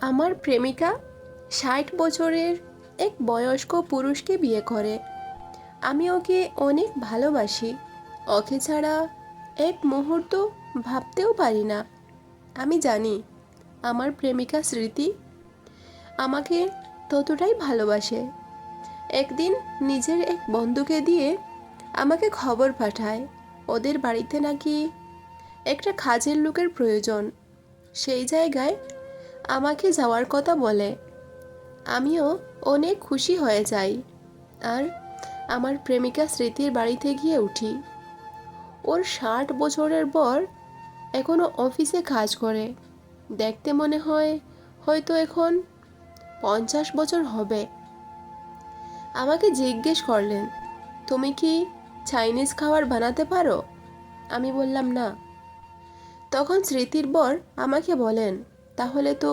আমার প্রেমিকা ষাট বছরের এক বয়স্ক পুরুষকে বিয়ে করে। আমি ওকে অনেক ভালোবাসি। ওকে ছাড়া এক মুহূর্ত ভাবতেও পারি না। আমি জানি আমার প্রেমিকা স্মৃতি আমাকে ততটাই ভালোবাসে। একদিন নিজের এক বন্ধুকে দিয়ে আমাকে খবর পাঠায়, ওদের বাড়িতে নাকি একটা খাজের লোকের প্রয়োজন। সেই জায়গায় আমাকে যাওয়ার কথা বলে। আমিও অনেক খুশি হয়ে যাই আর আমার প্রেমিকা স্মৃতির বাড়িতে গিয়ে উঠি। ওর ষাট বছরের পর এখনও অফিসে কাজ করে। দেখতে মনে হয় হয়তো এখন পঞ্চাশ বছর হবে। আমাকে জিজ্ঞেস করলেন, তুমি কি চাইনিজ খাবার বানাতে পারো? আমি বললাম, না। তখন স্মৃতির বর আমাকে বলেন তাহলে তো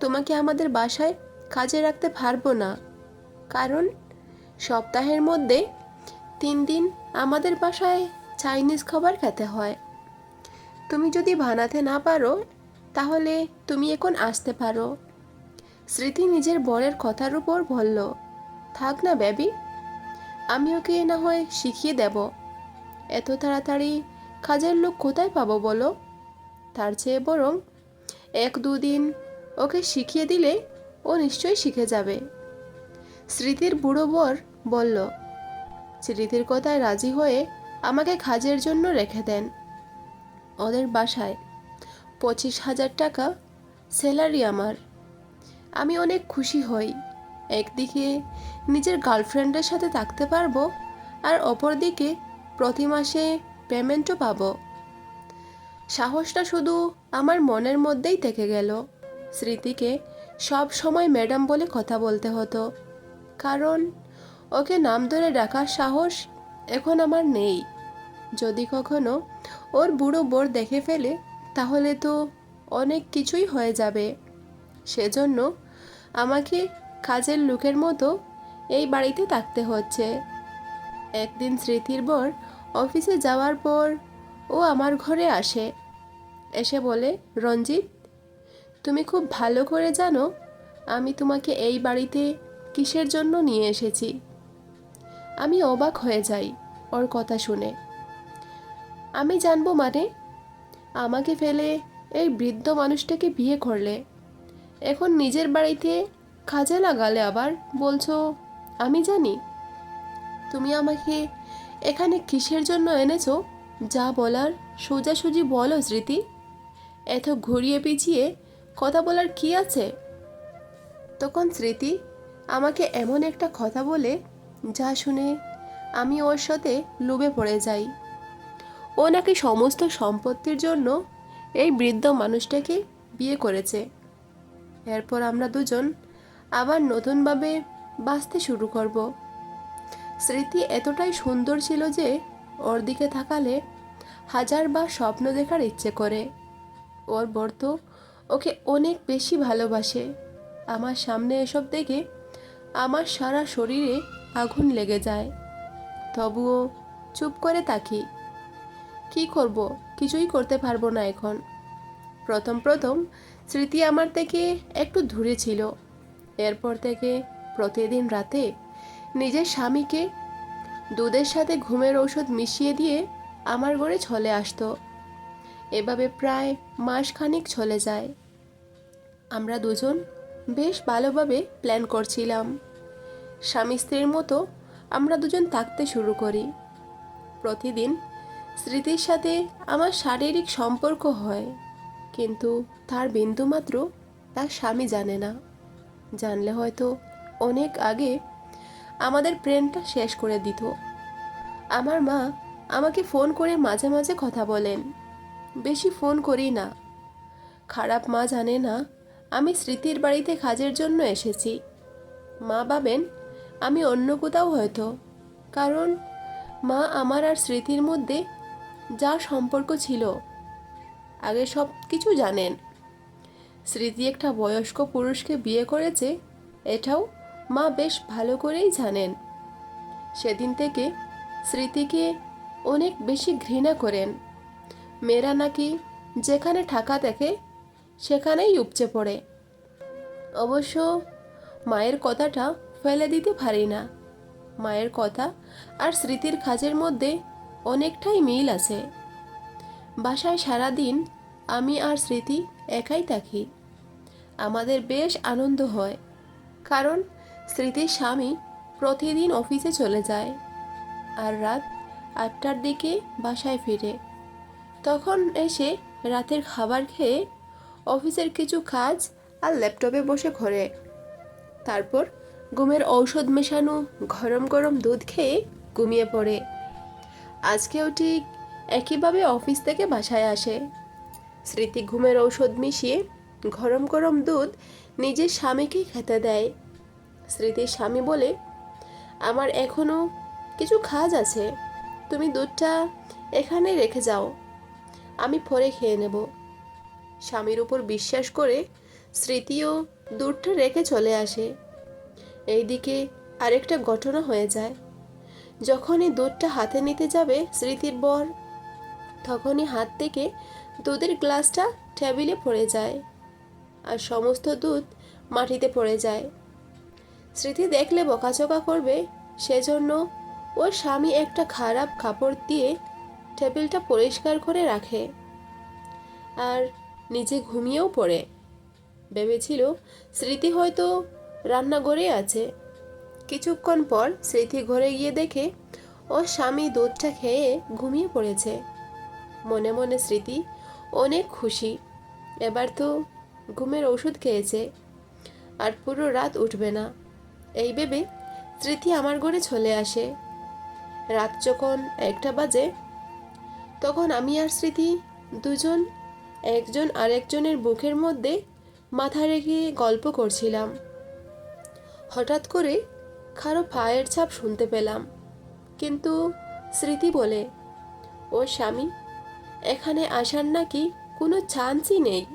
তোমাকে আমাদের বাসায় কাজে রাখতে পারব না। কারণ সপ্তাহের মধ্যে তিন দিন আমাদের বাসায় চাইনিজ খাবার খেতে হয়। তুমি যদি বানাতে না পারো, তাহলে তুমি এখন আসতে পারো। স্মৃতি নিজের বরের কথার উপর বলল, থাক না বেবি, আমি ওকে না হয় শিখিয়ে দেব। এত তাড়াতাড়ি কাজের লোক কোথায় পাবো বলো? তার চেয়ে বরং এক দুদিন ওকে শিখিয়ে দিলে ও নিশ্চয়ই শিখে যাবে। স্মৃতির বুড়ো বর বলল, স্মৃতির কথায় রাজি হয়ে আমাকে কাজের জন্য রেখে দেন। ওদের বাসায় পঁচিশ হাজার টাকা স্যালারি আমার। আমি অনেক খুশি হই। একদিকে নিজের গার্লফ্রেন্ডের সাথে থাকতে পারব আর অপরদিকে প্রতি মাসে পেমেন্টও পাবো। সাহসটা শুধু আমার মনের মধ্যেই থেকে গেল। স্মৃতিকে সব সময় ম্যাডাম বলে কথা বলতে হতো। কারণ ওকে নাম ধরে ডাকার সাহস এখন আমার নেই। যদি কখনো ওর বুড়ো বোর দেখে ফেলে, তাহলে তো অনেক কিছুই হয়ে যাবে। সেজন্য আমাকে কাজের লোকের মতো এই বাড়িতে থাকতে হচ্ছে। একদিন স্মৃতির বর অফিসে যাওয়ার পর ও আমার ঘরে আসে। এসে বলে, রঞ্জিত, তুমি খুব ভালো করে জানো, আমি তোমাকে এই বাড়িতে কিসের জন্য নিয়ে এসেছি। আমি অবাক হয়ে যাই ওর কথা শুনে। আমি জানব মানে? আমাকে ফেলে এই বৃদ্ধ মানুষটাকে বিয়ে করলে। এখন নিজের বাড়িতে কাজে লাগালে আবার বলছো, আমি জানি। তুমি আমাকে এখানে কিসের জন্য এনেছো? যা বলার সোজাসুজি বলো, স্মৃতি। এত ঘুরিয়ে পিছিয়ে কথা বলার কি আছে? তখন স্মৃতি আমাকে এমন একটা কথা বলে, যা শুনে আমি ওর সাথে লুবে পড়ে যাই। ও নাকি সমস্ত সম্পত্তির জন্য এই বৃদ্ধ মানুষটাকে বিয়ে করেছে। এরপর আমরা দুজন আবার নতুনভাবে বাঁচতে শুরু করব। স্মৃতি এতটাই সুন্দর ছিল যে ওর দিকে তাকালে হাজারবার স্বপ্ন দেখার ইচ্ছে করে। ওর বর তো ওকে অনেক বেশি ভালোবাসে। আমার সামনে এসব দেখে আমার সারা শরীরে আগুন লেগে যায়। তবুও চুপ করে তাকি কি করব? কিছুই করতে পারব না এখন। প্রথম প্রথম স্মৃতি আমার থেকে একটু দূরে ছিল। এরপর থেকে প্রতিদিন রাতে নিজের স্বামীকে দুধের সাথে ঘুমের ঔষধ মিশিয়ে দিয়ে আমার ঘরে চলে আসতো। এভাবে প্রায় মাসখানিক চলে যায়। আমরা দুজন বেশ ভালোভাবে প্ল্যান করছিলাম। স্বামী স্ত্রীর মতো আমরা দুজন থাকতে শুরু করি। প্রতিদিন স্মৃতির সাথে আমার শারীরিক সম্পর্ক হয়, কিন্তু তার বিন্দুমাত্র তার স্বামী জানে না। জানলে হয়তো অনেক আগে আমাদের প্রেমটা শেষ করে দিত। আমার মা আমাকে ফোন করে মাঝে মাঝে কথা বলেন। বেশি ফোন করি না। খারাপ মা জানে না, আমি স্মৃতির বাড়িতে কাজের জন্য এসেছি। মা ভাবেন আমি অন্য কোথাও হয়তো, কারণ মা আমার আর স্মৃতির মধ্যে যা সম্পর্ক ছিল, আগে সব কিছু জানেন। স্মৃতি একটা বয়স্ক পুরুষকে বিয়ে করেছে, এটাও মা বেশ ভালো করেই জানেন। সেদিন থেকে স্মৃতিকে অনেক বেশি ঘৃণা করেন। মেয়েরা নাকি যেখানে ঠাকা দেখে, সেখানেই উপচে পড়ে। অবশ্য মায়ের কথাটা ফেলে দিতে পারি না। মায়ের কথা আর স্মৃতির কাজের মধ্যে অনেকটাই মিল আছে। বাসায় সারাদিন আমি আর স্মৃতি একাই থাকি। আমাদের বেশ আনন্দ হয়, কারণ স্মৃতির স্বামী প্রতিদিন অফিসে চলে যায়। আর রাত আটটার দিকে বাসায় ফিরে। তখন এসে রাতের খাবার খেয়ে অফিসের কিছু কাজ আর ল্যাপটপে বসে ঘরে। তারপর ঘুমের ঔষধ মেশানো, গরম গরম দুধ খেয়ে ঘুমিয়ে পড়ে। আজকেও ঠিক একইভাবে অফিস থেকে বাসায় আসে। স্মৃতি ঘুমের ঔষধ মিশিয়ে গরম গরম দুধ নিজের স্বামীকেই খেতে দেয়। স্মৃতির স্বামী বলে, আমার এখনও কিছু কাজ আছে। তুমি দুধটা এখানে রেখে যাও। আমি পরে খেয়ে নেব। স্বামীর উপর বিশ্বাস করে স্মৃতিও দুধটা রেখে চলে আসে। এইদিকে আরেকটা ঘটনা হয়ে যায়। যখনই দুধটা হাতে নিতে যাবে স্মৃতির বর, তখনই হাত থেকে দুধের গ্লাসটা টেবিলে পড়ে যায় আর সমস্ত দুধ মাটিতে পড়ে যায়। স্মৃতি দেখলে বকাচকা করবে, সেজন্য ওর স্বামী একটা খারাপ কাপড় দিয়ে টেবিলটা পরিষ্কার করে রাখে আর নিজে ঘুমিয়েও পড়ে। ভেবেছিল স্মৃতি হয়তো রান্নাঘরে আছে। কিছুক্ষণ পর স্মৃতি ঘরে গিয়ে দেখে ওর স্বামী দুধটা খেয়ে ঘুমিয়ে পড়েছে। মনে মনে স্মৃতি অনেক খুশি। এবার তো ঘুমের ওষুধ খেয়েছে আর পুরো রাত উঠবে না। এই ভেবে স্মৃতি আমার ঘরে চলে আসে। রাত যখন একটা বাজে, তখন আমি আর স্মৃতি দুজন, একজন আরেকজনের বুকের মধ্যে মাথা রেখে গল্প করছিলাম। হঠাৎ করে কারও পায়ের ছাপ শুনতে পেলাম। কিন্তু স্মৃতি বলে ওর স্বামী, এখানে আসার নাকি কোনো চান্সই নেই।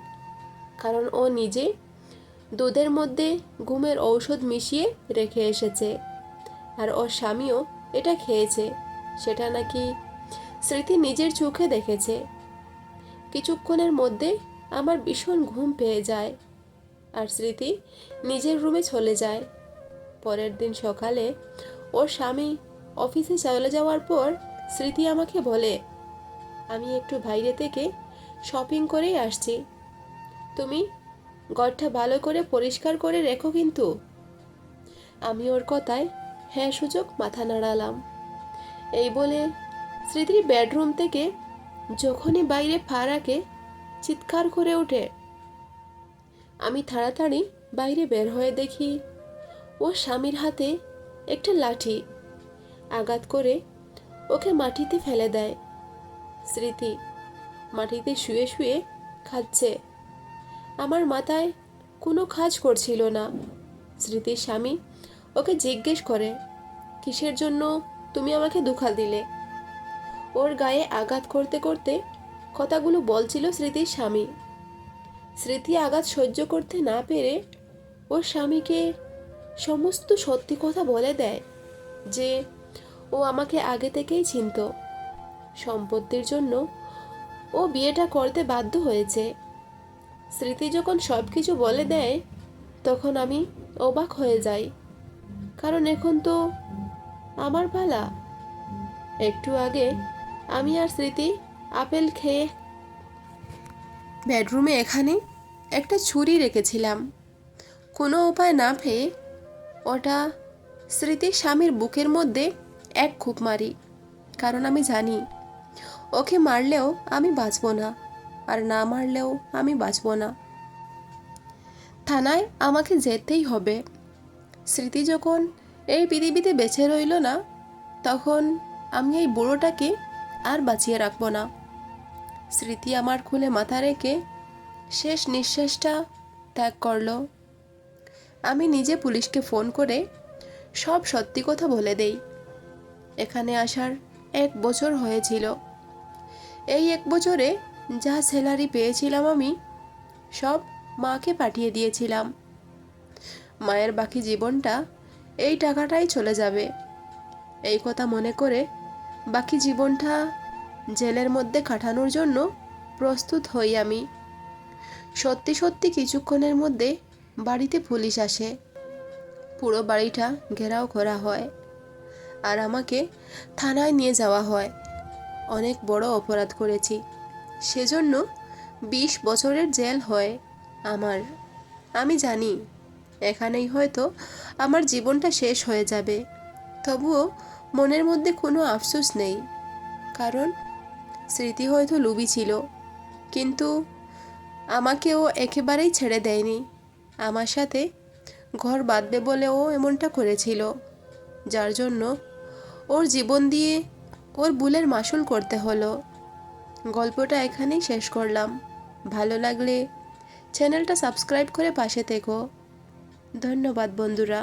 কারণ ও নিজে দুধের মধ্যে ঘুমের ঔষধ মিশিয়ে রেখে এসেছে। আর ওর স্বামীও এটা খেয়েছে। সেটা নাকি স্মৃতি নিজের চোখে দেখেছে। কিছুক্ষণের মধ্যে আমার ভীষণ ঘুম পেয়ে যায় আর স্মৃতি নিজের রুমে চলে যায়। পরের দিন সকালে ওর স্বামী অফিসে চলে যাওয়ার পর স্মৃতি আমাকে বলে, আমি একটু বাইরে থেকে শপিং করেই আসছি। তুমি ঘরটা ভালো করে পরিষ্কার করে রেখো কিন্তু। আমি ওর কথায় হ্যাঁ সুযোগ, মাথা নাড়ালাম। এই বলে স্মৃতির বেডরুম থেকে যখনই বাইরে রাখে, চিৎকার করে ওঠে। আমি তাড়াতাড়ি বাইরে বের হয়ে দেখি, ও স্বামীর হাতে একটা লাঠি আঘাত করে ওকে মাটিতে ফেলে দেয়। স্মৃতি মাটিতে শুয়ে শুয়ে খাচ্ছে আমার মাথায় কোনো কাজ করছিল না। স্মৃতির স্বামী ওকে জিজ্ঞেস করে, কিসের জন্য তুমি আমাকে দুখাল দিলে? ওর গায়ে আঘাত করতে করতে কথাগুলো বলছিল স্মৃতির স্বামী। স্মৃতি আঘাত সহ্য করতে না পেরে ওর স্বামীকে সমস্ত সত্যি কথা বলে দেয় যে ও আমাকে আগে থেকেই চিনত। সম্পত্তির জন্য ও বিয়েটা করতে বাধ্য হয়েছে। স্মৃতি যখন সব কিছু বলে দেয়, তখন আমি অবাক হয়ে যাই। কারণ এখন তো আমার পালা। একটু আগে আমি আর স্মৃতি আপেল খেয়ে বেডরুমে এখানে একটা ছুরি রেখেছিলাম। কোনো উপায় না পেয়ে ওটা স্মৃতির স্বামীর বুকের মধ্যে এক খুব মারি, কারণ আমি জানি ওকে মারলেও আমি বাঁচব না আর না মারলেও আমি বাঁচব না। থানায় আমাকে যেতেই হবে। স্মৃতি যখন এই পৃথিবীতে বেঁচে রইল না, তখন আমি এই বুড়োটাকে আর বাঁচিয়ে রাখব না। স্মৃতি আমার খুলে মাথা রেখে শেষ নিঃশ্বাসটা ত্যাগ করল। আমি নিজে পুলিশকে ফোন করে সব সত্যি কথা বলে দেই। এখানে আসার এক বছর হয়েছিল। এই এক বছরে যা স্যালারি পেয়েছিলাম আমি, সব মাকে পাঠিয়ে দিয়েছিলাম। মায়ের বাকি জীবনটা, এই টাকাটাই চলে যাবে। এই কথা মনে করে বাকি জীবনটা জেলের মধ্যে কাটানোর জন্য প্রস্তুত হই আমি। সত্যি সত্যি কিছুক্ষণের মধ্যে বাড়িতে পুলিশ আসে। পুরো বাড়িটা ঘেরাও করা হয় আর আমাকে থানায় নিয়ে যাওয়া হয়। অনেক বড় অপরাধ করেছি। সেজন্য বিশ বছরের জেল হয় আমার। আমি জানি এখানেই হয়তো আমার জীবনটা শেষ হয়ে যাবে। তবুও মনের মধ্যে কোনো আফসোস নেই, কারণ স্মৃতি হয়তো লুবি ছিল, কিন্তু আমাকে ও একেবারেই ছেড়ে দেয়নি। আমার সাথে ঘর বাঁধবে বলে ও এমনটা করেছিল, যার জন্য ওর জীবন দিয়ে ওর ভুলের মাসুল করতে হলো। গল্পটা এখানেই শেষ করলাম। ভালো লাগলে চ্যানেলটা সাবস্ক্রাইব করে পাশে থেকো। ধন্যবাদ বন্ধুরা।